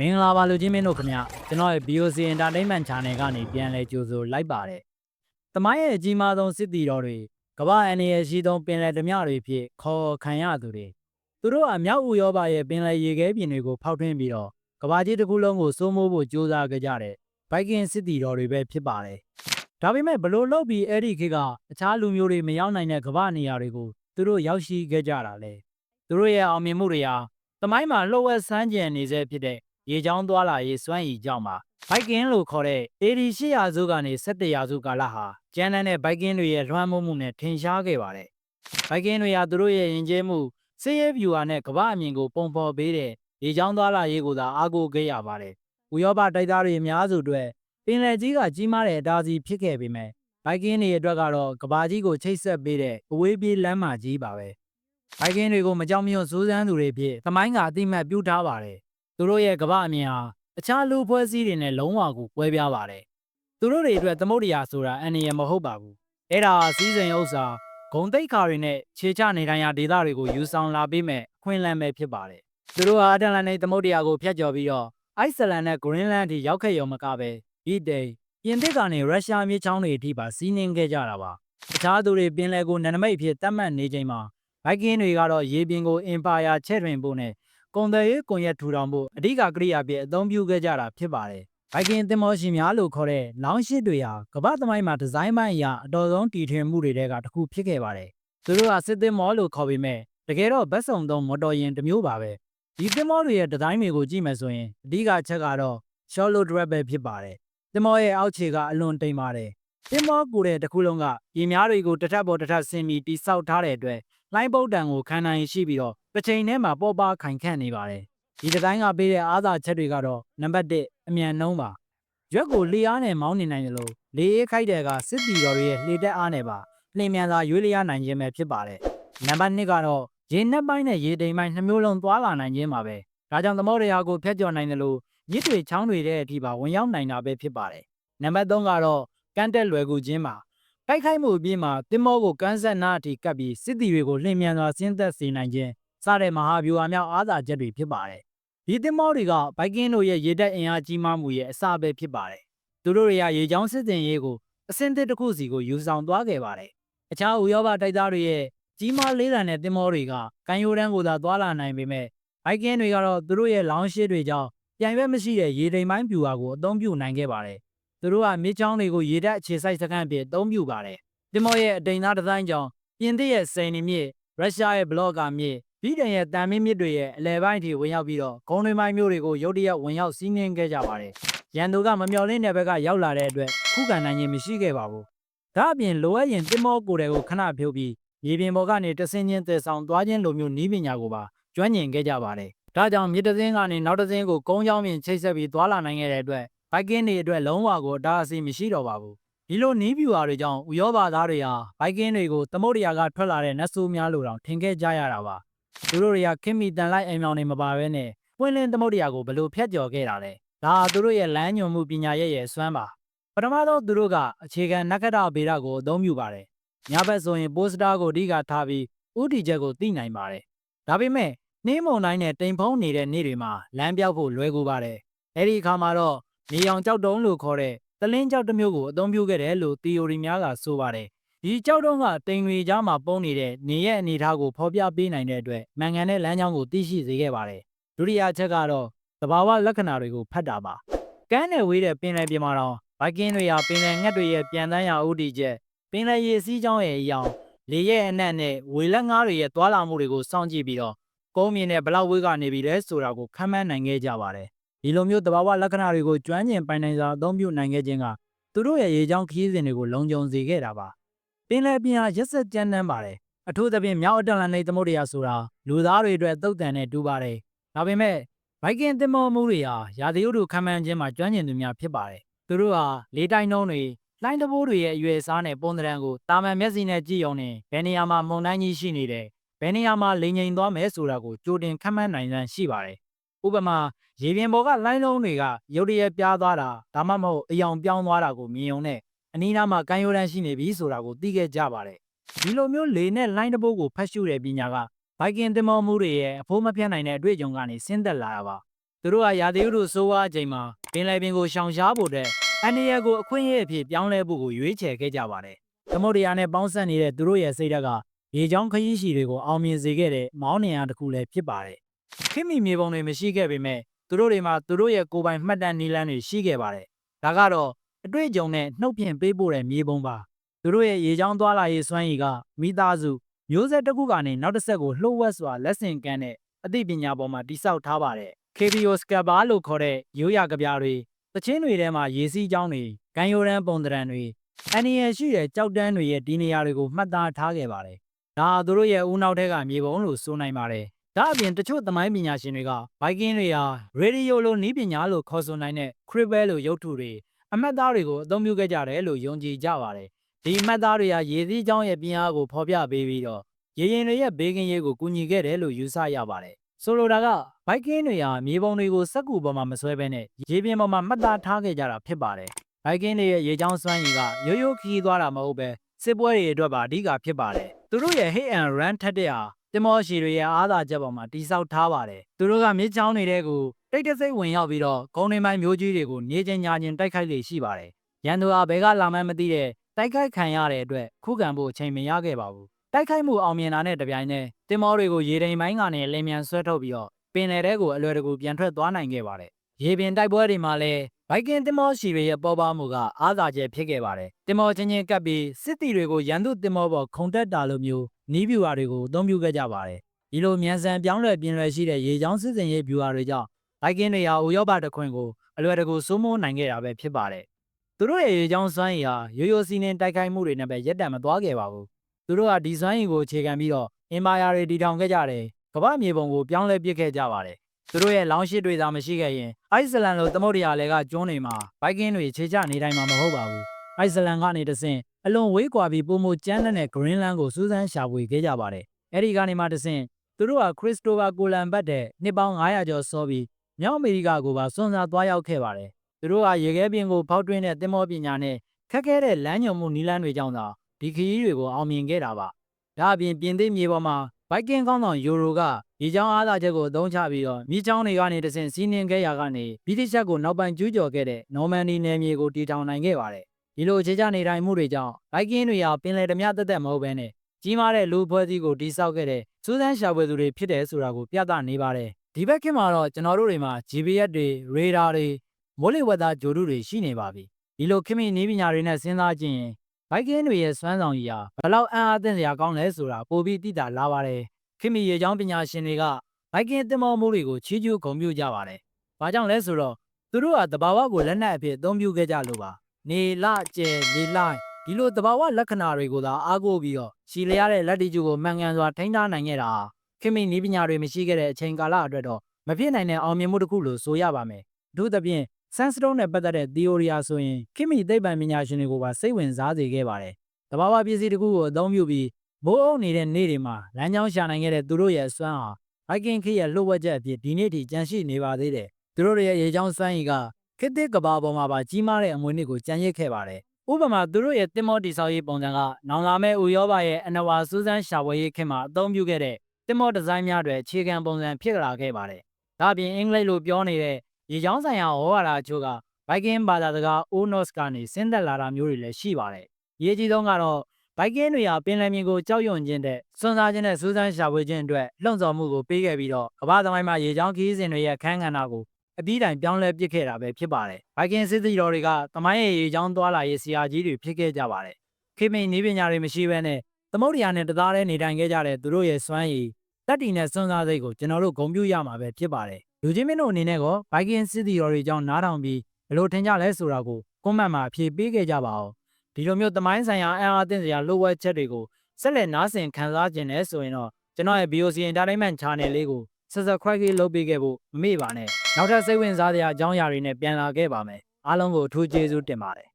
မင်္ဂလာပါလူချင်းမင်းတို့ခင်ဗျကျွန်တော်ရဲ့ BOC Entertainment Channel ကနေပြန်လဲကြိုဆိုလိုက်ပါတယ်။တမိုင်းရဲ့အကြီးမားဆုံးစစ်တီတော်တွေကမ္ဘာအန်ရရှိသောပင်လယ်ဓမြတွေဖြစ်ခေါ်ခံရသူတွေသူတို့အမြောက်ဥရောပရဲ့ပင်လယ်ရေခဲပြင်တွေကိုဖောက်ထွင်းပြီးတော့ကမ္ဘာကြီးတစ်ခုလုံးကိုစိုးမိုးဖို့ကြိုးစားကြကြတဲ့ဘိုက်ကင်စစ်တီတော်တွေပဲဖြစ်ပါတယ်။ဒါပေမဲ့ဘလို့လုပ်ပြီးအဲ့ဒီခေတ်ကအခြားလူမျိုးတွေမရောက်နိုင်တဲ့ကမ္ဘာနေရာတွေကိုသူတို့ရောက်ရှိခဲ့ကြတာလေ။သူတို့ရဲ့အောင်မြင်မှုတွေဟာတမိုင်းမှာလှုပ်ဝက်ဆန်းကျင်နေစေဖြစ်တဲ့ ရေချောင်းသွားလာရေးစွမ်းရည်ကြောင့်ပါဘိုက်ကင်းလို့ခေါ်တဲ့88ရာစုကနေ17ရာစုကာလဟာကျန်းတန်းတဲ့ဘိုက်ကင်းတွေရဲ့လွှမ်းမိုးမှုနဲ့ထင်ရှားခဲ့ပါတယ်ဘိုက်ကင်းတွေဟာသူတို့ရဲ့ယဉ်ကျေးမှုစေးရဲဗျူဟာနဲ့ကမ္ဘာအမြင်ကိုပုံဖော်ပေးတဲ့ရေချောင်းသွားလာရေးကိုသာအားကိုးခဲ့ရပါတယ်ဥရောပတိုက်သားတွေအများစုအတွက်ပင်လယ်ကြီးကကြီးမားတဲ့အတားအဆီးဖြစ်ခဲ့ပေမဲ့ဘိုက်ကင်းတွေအတွက်ကတော့ကမ္ဘာကြီးကိုချိတ်ဆက်ပေးတဲ့အဝေးပြေးလမ်းမကြီးပါပဲဘိုက်ကင်းတွေကိုမကြောက်မရွံ့စူးစမ်းသူတွေဖြစ်သမိုင်းကအတိမတ်ပြုထားပါတယ် သူတို့ရဲ့ကမ္ဘာအမြင်ဟာအခြားလူဖွဲ့စည်းတွေနဲ့လုံးဝကိုကွဲပြားပါတယ်သူတို့တွေအတွက်သမုဒ္ဒရာဆိုတာအန္တရာယ်မဟုတ်ပါဘူးအဲ့ဒါဟာစီးစိမ်ဥစ္စာဂုံတိတ်ခါတွေနဲ့ခြေချနေထိုင်ရာဒေသတွေကိုယူဆောင်လာပေးမဲ့အခွင့်အလမ်းပဲဖြစ်ပါတယ်သူတို့ဟာအတလန်တိတ်သမုဒ္ဒရာကိုဖျက်ကျော်ပြီးတော့အိုက်စလန်နဲ့ဂရင်းလန်းအထိရောက်ခဲ့ရုံမကပဲဗြိတိန်ပြင်သစ်ကနေရုရှားမြေချောင်းတွေအထိပါစီးနင်းခဲ့ကြတာပါအခြားသူတွေပင်လယ်ကိုနန္ဒမိတ်ဖြစ်တတ်မှတ်နေချိန်မှာဘိုက်ကင်းတွေကတော့ရေပြင်ကိုအင်ပါယာချဲ့တွင်ဖို့နဲ့ ကုန်တယ်ရေးကွန်ရက်ထူထောင်ဖို့အဓိကကရိယာဖြစ်အသုံးပြုခဲ့ကြတာဖြစ်ပါတယ်ဘိုက်ကင်းသင်္ဘောရှင်များလို့ခေါ်တဲ့လောင်းရှစ်တွေဟာကမ္ဘာသမိုင်းမှာဒီဇိုင်းပိုင်းအရာအတော်ဆုံးတည်ထွင်မှုတွေတဲကတစ်ခုဖြစ်ခဲ့ပါတယ်သူတို့ကစစ်သင်္ဘောလို့ခေါ်ပေမဲ့တကယ်တော့ဗတ်စုံသုံးမော်တော်ယာဉ်တစ်မျိုးပါပဲဒီသင်္ဘောတွေရဲ့ဒီဇိုင်းတွေကိုကြည့်မယ်ဆိုရင်အဓိကအချက်ကတော့ shallow drag ပဲဖြစ်ပါတယ်သင်္ဘောရဲ့အောက်ခြေကအလွန်တိမ်ပါတယ်သင်္ဘောကိုယ်တဲ့တစ်ခုလုံးကရေများတွေကိုတစ်ထပ်ပေါ်တစ်ထပ်ဆင်းပြီးတိဆောက်ထားတဲ့အတွက် လိုင်းပုတ်တံကိုခံနိုင်ရှိပြီးတော့တစ်ချိန်ထဲမှာပေါ်ပါခိုင်ခန့်နေပါတယ်ဒီဒီဇိုင်းကပေးတဲ့အားသာချက်တွေကတော့နံပါတ်1အမြန်နှုံးပါရွက်ကိုလေအားနဲ့မောင်းနေနိုင်တယ်လို့လေအေးခိုက်တဲ့ကစစ်တီတော်တွေရဲ့လေတက်အားနဲ့ပါလျင်မြန်စွာရွေးလျားနိုင်ခြင်းပဲဖြစ်ပါတယ်နံပါတ်2ကတော့ရေနှက်ပိုင်းနဲ့ရေတိမ်ပိုင်းနှမျိုးလုံးသွားလာနိုင်ခြင်းပါပဲဒါကြောင့်သမုဒ္ဒရာကိုဖျက်ကျော်နိုင်တယ်လို့မြစ်တွေချောင်းတွေတဲ့အထိပါဝင်ရောက်နိုင်တာပဲဖြစ်ပါတယ်နံပါတ်3ကတော့ကန့်တက်လွယ်ကူခြင်းပါ တိုက်ခိုက်မှုအပြီးမှာတင်မောကိုကန်းဆက်နာအထိကပ်ပြီးစစ်တီတွေကိုလျင်မြန်စွာဆင်းသက်စေနိုင်ခြင်းစတဲ့မဟာဗျူဟာမြောက်အားသာချက်တွေဖြစ်ပါတယ်ဒီတင်မောတွေကဘိုက်ကင်းတို့ရဲ့ရေတပ်အင်အားကြီးမားမှုရဲ့အစပဲဖြစ်ပါတယ်သူတို့တွေကရေချောင်းစစ်တင်ရေးကိုအစင်းတစ်တစ်ခုစီကိုယူဆောင်သွားခဲ့ပါတယ်အခြားဥရောပတိုက်သားတွေရဲ့ကြီးမားလေးတန်တဲ့တင်မောတွေကကန်ယိုတန်းကိုသာသွားလာနိုင်ပေမဲ့ဘိုက်ကင်းတွေကတော့သူတို့ရဲ့လောင်းရှစ်တွေကြောင့်ပြန်ရွက်မရှိတဲ့ရေတိမ်ပိုင်းဗျူဟာကိုအသုံးပြုနိုင်ခဲ့ပါတယ် သူတို့ကမြစ်ချောင်းတွေကိုရေတပ်အခြေစိုက်စခန်းအဖြစ်အသုံးပြုပါတယ်တင်မောရဲ့အတိမ်သားဒီဇိုင်းကြောင့်ပြင်သစ်ရဲ့စိန်နေမြစ်ရုရှားရဲ့ဘလော့ကာမြစ်ဗြိတိန်ရဲ့တန်မင်းမြစ်တွေရဲ့အလဲပိုင်းထိဝင်ရောက်ပြီးတော့ဂုံတွေမိုင်းမျိုးတွေကိုရုတ်တရက်ဝင်ရောက်စီးနင်းခဲ့ကြပါတယ်ရန်သူကမမျော်လင့်တဲ့ဘက်ကရောက်လာတဲ့အတွက်ခုခံနိုင်ခြင်းမရှိခဲ့ပါဘူးဒါအပြင်လိုအပ်ရင်တင်မောကိုယ်တွေကိုခဏဖြုတ်ပြီးရေပြင်ပေါ်ကနေတဆင်းချင်းတည်ဆောင်သွားခြင်းလိုမျိုးနီးပညာကိုပါကျွမ်းကျင်ခဲ့ကြပါတယ်ဒါကြောင့်မြစ်တစင်းကနေနောက်တစင်းကိုကုန်းချောင်းပြင်ချိတ်ဆက်ပြီးသွားလာနိုင်ခဲ့တဲ့အတွက် ဘိုက်ကင်းတွေအတွက်လုံးဝကိုအတားအဆီးမရှိတော့ပါဘူးဒီလိုနီးပြူဟာတွေကြောင့်ဥရောပသားတွေဟာဘိုက်ကင်းတွေကိုသမုဒ္ဒရာကထွက်လာတဲ့နတ်ဆိုးများလိုတောင်ထင်ခဲ့ကြရတာပါသူတို့တွေကခင်မီတန်လိုက်အိမ်မောင်တွေမပါဘဲနဲ့ပွင့်လင်းသမုဒ္ဒရာကိုဘလို့ဖျက်ကျော်ခဲ့တာလဲဒါဟာသူတို့ရဲ့လမ်းညွန်မှုပညာရဲ့ရဲ့အစွမ်းပါပထမဆုံးသူတို့ကအခြေခံနက္ခတ္တဗေဒကိုအသုံးပြုပါတယ်ညဘက်ဆိုရင်ပိုစတာကိုအဓိကထားပြီးဥတီချက်ကိုသိနိုင်ပါတယ်ဒါပေမဲ့နှင်းမုန်တိုင်းနဲ့တိမ်ဖုံးနေတဲ့နေ့တွေမှာလမ်းပြောက်ဖို့လွယ်ကူပါတယ်အဲ့ဒီအခါမှာတော့ နေအောင်ကြောက်တုံးလို့ခေါ်တဲ့တလင်းကြောက်တစ်မျိုးကိုအသုံးပြုခဲ့တယ်လို့သီအိုရီများကဆိုပါတယ်ဒီကြောက်တုံးကတိမ်တွေကြားမှာပုံနေတဲ့နေရဲ့အနေအထားကိုဖော်ပြပေးနိုင်တဲ့အတွက်မန်ကန်တဲ့လမ်းကြောင်းကိုသိရှိစေခဲ့ပါတယ်ဒုတိယချက်ကတော့သဘာဝလက္ခဏာတွေကိုဖတ်တာပါကမ်းနယ်ဝေးတဲ့ပင်လယ်ပြင်မှာတော့ဘိုက်ကင်းတွေဟာပင်လယ်ငှက်တွေရဲ့ပြန်တန်းရာဥတီချက်ပင်လယ်ရေစီးကြောင်းရဲ့အယောင်လေရဲ့အနက်နဲ့ဝေလက်ငါးတွေရဲ့သွာလာမှုတွေကိုစောင့်ကြည့်ပြီးတော့ကုန်းမြင့်နဲ့ဘလောက်ဝေးကနေပြီလဲဆိုတာကိုခန့်မှန်းနိုင်ခဲ့ကြပါတယ် ဒီလိုမျိုးသဘာဝလက္ခဏာတွေကိုကျွမ်းကျင်ပိုင်နိုင်စွာအသုံးပြုနိုင်ခဲ့ခြင်းကသူတို့ရဲ့ရေချောင်းခရီးစဉ်တွေကိုလုံခြုံစေခဲ့တာပါပင်လယ်ပြင်ဟာရက်ဆက်ကြမ်းတမ်းပါတယ်အထူးသဖြင့်မြောက်အတ္တလန္တိတ်သမုဒ္ဒရာဆိုတာလူသားတွေအတွက်သုတ်တန်နဲ့တူပါတယ်ဒါပေမဲ့ဘိုက်ကင်သင်္ဘောမှုတွေဟာရာသီဥတုခန့်မှန်းခြင်းမှာကျွမ်းကျင်သူများဖြစ်ပါတယ်သူတို့ဟာလေးတိုင်းနှုံးတွေလိုင်းတဘိုးတွေရဲ့အရွယ်စားနဲ့ပုံသဏ္ဍာန်ကိုတာမန်မျက်စိနဲ့ကြည့်ရုံနဲ့ဘယ်နေရာမှာမုန်တိုင်းကြီးရှိနေတယ်ဘယ်နေရာမှာလိန်ငိန်သွားမယ်ဆိုတာကိုကြိုတင်ခန့်မှန်းနိုင်စမ်းရှိပါတယ် ဥပမာရေပြင်ပေါ်ကလိုင်းလုံးတွေကရုတ်တရက်ပြားသွားတာဒါမှမဟုတ်အယောင်ပြောင်းသွားတာကိုမြင်ုံနဲ့အနီးနားမှာကမ်းရိုးတန်းရှိနေပြီဆိုတာကိုသိခဲ့ကြပါတယ်ဒီလိုမျိုးလေနဲ့လိုင်းတဘိုးကိုဖတ်ရှုတဲ့ပညာကဘိုက်ကင်သင်္ဘောမှုတွေရဲ့အဖိုးမပြတ်နိုင်တဲ့အတွေ့အကြုံကနေဆင်းသက်လာတာပါသူသူတို့ကရာသီဥတုဆိုးဝါးအချိန်မှာပင်လယ်ပြင်ကိုရှောင်ရှားဖို့တဲ့အန်ဒီယာကိုအခွင့်အရေးအဖြစ်ပြောင်းလဲဖို့ကိုရွေးချယ်ခဲ့ကြပါတယ်။သမုဒ္ဒရာနဲ့ပေါင်းစပ်နေတဲ့သူတို့ရဲ့စိတ်ဓာတ်ကရေချောင်းခရီးရှည်တွေကိုအောင်မြင်စေခဲ့တဲ့မောင်းနှင်အားတစ်ခုလည်းဖြစ်ပါတယ်။ ခင်မီမြေပုံတွေမရှိခဲ့ပေမဲ့သူတို့တွေမှာသူတို့ရဲ့ကိုယ်ပိုင်မှတ်တမ်းနည်းလမ်းတွေရှိခဲ့ပါတယ်။ဒါကတော့အတွေ့အကြုံနဲ့နှုတ်ပြင်ပေးပို့တဲ့မြေပုံပါ။သူတို့ရဲ့ရေချောင်းသွားလာရေးစွမ်းရည်ကမိသားစုမျိုးဆက်တစ်ခုကနေနောက်တစ်ဆက်ကိုလှုပ်ဝက်စွာလက်ဆင့်ကမ်းတဲ့အသိပညာပေါ်မှာတိစောက်ထားပါတယ်။ KBO Scabber လို့ခေါ်တဲ့ရိုးရာကြပြားတွေတချင်းတွေထဲမှာရေစီးကြောင်းတွေဂန်ယိုရန်ပုံတရံတွေအန်နီရရှိတဲ့ကြောက်တန်းတွေရဲ့ဒီနေရာတွေကိုမှတ်သားထားခဲ့ပါတယ်။ဒါဟာသူတို့ရဲ့ဦးနောက်ထက်ကမြေပုံလို့ဆိုနိုင်ပါတယ်။ ဒါအပြင်တချို့သမိုင်းပညာရှင်တွေကဘိုက်ကင်းတွေဟာရေဒီယိုလိုနီးပညာလို့ခေါ်ဆိုနိုင်တဲ့ cribble လို့ရုပ်ထုတွေအမှတ်သားတွေကိုအသုံးပြုခဲ့ကြတယ်လို့ယုံကြည်ကြပါတယ်။ဒီအမှတ်သားတွေဟာရေစီးကြောင်းရဲ့ပြင်းအားကိုဖော်ပြပေးပြီးတော့ရေရင်တွေရဲ့ဘေးကင်းရေးကိုကူညီခဲ့တယ်လို့ယူဆရပါတယ်။ဆိုလိုတာကဘိုက်ကင်းတွေဟာမြေပုံတွေကိုစက်ကူပေါ်မှာမဆွဲဘဲနဲ့ရေပြင်ပေါ်မှာမှတ်သားထားခဲ့ကြတာဖြစ်ပါတယ်။ဘိုက်ကင်းတွေရဲ့ရေချောင်းစွမ်းရည်ကရိုးရိုးခီးသွားတာမဟုတ်ပဲစစ်ပွဲတွေအတွက်ပါအဓိကဖြစ်ပါတယ်။သူတို့ရဲ့ hit and run ထက်တဲ့ဟာ တင်မောရှီတွေရဲ့အားသာချက်ပေါ်မှာတိစောက်ထားပါတယ်။သူတို့ကမြစ်ချောင်းတွေတဲကိုတိတ်တဆိတ်ဝင်ရောက်ပြီးတော့ဂုံနေမိုင်းမျိုးကြီးတွေကိုနေချင်းညာချင်းတိုက်ခိုက်လေရှိပါတယ်။ရန်သူဟာဘဲကလာမှန်းမသိတဲ့တိုက်ခိုက်ခံရတဲ့အတွက်ခုခံဖို့အချိန်မရခဲ့ပါဘူး။တိုက်ခိုက်မှုအောင်မြင်တာနဲ့တပြိုင်နက်တင်မောတွေကိုရေတိမ်ပိုင်းကနေလင်းမြန်ဆွဲထုတ်ပြီးတော့ပင်လယ်ထဲကိုအလွယ်တကူပြန်ထွက်သွားနိုင်ခဲ့ပါတယ်။ရေပြင်တိုက်ပွဲတွေမှာလည်း ဘိုက်ကင်တင်မောရှီတွေရဲ့ပေါ်ပါမှုကအားသာချက်ဖြစ်ခဲ့ပါတယ်။တင်မောချင်းချင်းကပ်ပြီးစစ်တီတွေကိုရန်သူတင်မောပေါ်ခုန်တက်တာလိုမျိုးနီးဗျူဟာတွေကိုအသုံးပြုခဲ့ကြပါတယ်။ဒီလိုမြန်ဆန်ပြောင်းလဲပြင်လွယ်ရှိတဲ့ရေချောင်းစစ်စင်ရေးဗျူဟာတွေကြောင့်ဘိုက်ကင်တွေဟာဥရောပတခွင်ကိုအလွယ်တကူစိုးမိုးနိုင်ခဲ့တာပဲဖြစ်ပါတယ်။သူတို့ရဲ့ရေချောင်းစွမ်းရည်ဟာရိုးရိုးစီးနှင်းတိုက်ခိုက်မှုတွေနဲ့ပဲရက်တံမသွားခဲ့ပါဘူး။သူတို့ကဒီစွမ်းရည်ကိုအခြေခံပြီးတော့အင်ပါယာတွေတည်ထောင်ခဲ့ကြတယ်။ကမ္ဘာမြေပုံကိုပြောင်းလဲပစ်ခဲ့ကြပါတယ်။ သူတို့ရဲ့လောင်းရှိတွေသာမရှိခဲ့ရင်အိုက်စလန်လိုသမုဒ္ဒရာလေကကျွန်းတွေမှာဘိုက်ကင်းတွေခြေချနေတိုင်းမှာမဟုတ်ပါဘူး။အိုက်စလန်ကနေတဆင့်အလွန်ဝေးကွာပြီးပုံမကျန်းတဲ့ Greenland ကိုစူးစမ်းရှာဖွေခဲ့ကြပါတယ်။အဲဒီကနေမှတဆင့်သူတို့ကခရစ္စတိုဖာကိုလန်ဘတ်တဲ့နှစ်ပေါင်း900ကျော်စောပြီးမြောက်အမေရိကကိုပါစွန့်စားသွားရောက်ခဲ့ပါတယ်။သူတို့ကရေခဲပြင်ကိုဖောက်ထွင်းတဲ့သင်္ဘောပညာနဲ့ခက်ခဲတဲ့လမ်းညွှန်မှုနည်းလမ်းတွေကြောင့်သာဒီခရီးတွေကိုအောင်မြင်ခဲ့တာပါ။ဒါအပြင်ပြင်သစ်မြေပေါ်မှာ ဘိုက်ကင်ကောင်းဆောင်ယူရိုကရေချောင်းအားသာချက်ကိုအသုံးချပြီးတော့မြေချောင်းတွေကနေတဆင့်စီးနှင်းခဲ့ရာကနေဗြိတိရှက်ကိုနောက်ပိုင်းကျူးကျော်ခဲ့တဲ့နော်မန်ဒီနယ်မြေကိုတည်ထောင်နိုင်ခဲ့ပါတယ်။ဒီလိုအခြေချနေထိုင်မှုတွေကြောင့်ဘိုက်ကင်းတွေဟာပင်လယ်ဓမြသက်သက်မဟုတ်ဘဲနဲ့ကြီးမားတဲ့လူဖွဲ့စည်းကိုတိစောက်ခဲ့တဲ့စူးစမ်းရှာဖွေသူတွေဖြစ်တယ်ဆိုတာကိုပြသနေပါတယ်။ဒီဘက်ခေတ်မှာတော့ကျွန်တော်တို့တွေမှာ GPS တွေရေဒါတွေမိုးလေဝသကြိုတုတွေရှိနေပါပြီ။ဒီလိုခေတ်မီနည်းပညာတွေနဲ့စဉ်းစားကြည့်ရင် ဘိုက်ကင်းတွေရဲ့စွမ်းဆောင်ရည်ဟာဘယ်လောက်အံ့အားသင့်စရာကောင်းလဲဆိုတာပိုပြီးသိတာလာပါတယ်။ခေတ်မီရေချောင်းပညာရှင်တွေကဘိုက်ကင်းတင်မောမှုတွေကိုချီးကျူးဂုဏ်ပြုကြပါတယ်။ဘာကြောင့်လဲဆိုတော့သူတို့ကတဘာဝကိုလက်နက်အဖြစ်အသုံးပြုခဲ့ကြလို့ပါ။နေလကျဲနေလိုက်ဒီလိုတဘာဝလက္ခဏာတွေကိုသာအားကိုးပြီးတော့ရှီလျားတဲ့လက်တီကျူကိုမှန်ကန်စွာထိန်းထားနိုင်ခဲ့တာခေတ်မီနည်းပညာတွေမရှိခဲ့တဲ့အချိန်ကာလအတွက်တော့မဖြစ်နိုင်တဲ့အောင်မြင်မှုတစ်ခုလို့ဆိုရပါမယ်။အထူးသဖြင့် Sandstone နဲ့ပတ်သက်တဲ့ theory အဆိုရင်ခေတ်မီသိပ္ပံပညာရှင်တွေကိုပါစိတ်ဝင်စားစေခဲ့ပါတယ်။တဘာဝပစ္စည်းတစ်ခုကိုအသုံးပြုပြီးမိုးအုပ်နေတဲ့နေ့တွေမှာလမ်းကြောင်းရှာနိုင်ခဲ့တဲ့သူတို့ရဲ့အစွမ်းဟာ Viking ခေတ်ရဲ့လှုပ်ဝက်ချက်အဖြစ်ဒီနေ့ထိကြန့်ရှိနေပါသေးတယ်။သူတို့ရဲ့ရေချောင်းစွမ်းရည်ကခေတ်သစ်ကဘာပေါ်မှာပါကြီးမားတဲ့အမွေနှစ်ကိုကြံ့ရစ်ခဲ့ပါတယ်။ဥပမာသူတို့ရဲ့တင်မောတိဆောက်ရေးပုံစံကနောင်လာမဲ့ဥရောပရဲ့အနဝါစူးစမ်းရှာဖွေရေးခေတ်မှာအသုံးပြုခဲ့တဲ့တင်မောဒီဇိုင်းများတွေအခြေခံပုံစံဖြစ်လာခဲ့ပါတယ်။ဒါ့အပြင်အင်္ဂလိပ်လိုပြောနေတဲ့ ရေချောင်းဆိုင်ရာဟောဝါဒအချို့က Viking ဘာသာစကား Onos ကနေဆင်းသက်လာတာမျိုးတွေလည်းရှိပါတယ်။ရေးကြီးဆုံးကတော့ဘိုက်ကင်းတွေဟာပင်လယ်မြေကိုကြောက်ရွံ့ခြင်းတဲ့စွန့်စားခြင်းနဲ့စူးစမ်းရှာဖွေခြင်းအတွက်လှုံ့ဆော်မှုကိုပေးခဲ့ပြီးတော့ကမ္ဘာသမိုင်းမှာရေချောင်းခီးစဉ်တွေရဲ့ခန်းကဏ္ဍကိုအပြီးတိုင်ပြောင်းလဲပစ်ခဲ့တာပဲဖြစ်ပါတယ်။ဘိုက်ကင်းစစ်သည်တော်တွေကသမိုင်းရဲ့ရေချောင်းသွားလာရေးဆရာကြီးတွေဖြစ်ခဲ့ကြပါတယ်။ခေတ်မီနည်းပညာတွေမရှိဘဲနဲ့သမုဒ္ဒရာနဲ့တသားတည်းနေထိုင်ခဲ့ကြတဲ့သူတို့ရဲ့စွမ်းရည်တက်တီနဲ့စွန့်စားစိတ်ကိုကျွန်တော်တို့ဂုဏ်ပြုရမှာပဲဖြစ်ပါတယ်။ လူချင်းမင်းတို့အနေနဲ့ကောဘိုက်ကင်းစစ်သည်တော်တွေကြောင့်နားထောင်ပြီးဘယ်လိုထင်ကြလဲဆိုတာကိုကွန်မန့်မှာအဖြေပေးခဲ့ကြပါအောင်။ဒီလိုမျိုးသမိုင်းဆိုင်ရာအံအားသင့်စရာလိုဝက်ချက်တွေကိုဆက်လက်နားဆင်ခန်းစားခြင်းနဲ့ဆိုရင်တော့ကျွန်တော်ရဲ့ BOC Entertainment Channel လေးကို Subscribe လုပ်ပေးခဲ့ဖို့မမေ့ပါနဲ့နောက်ထပ်စိတ်ဝင်စားစရာအကြောင်းအရာတွေနဲ့ပြန်လာခဲ့ပါမယ်အားလုံးကိုအထူးကျေးဇူးတင်ပါတယ်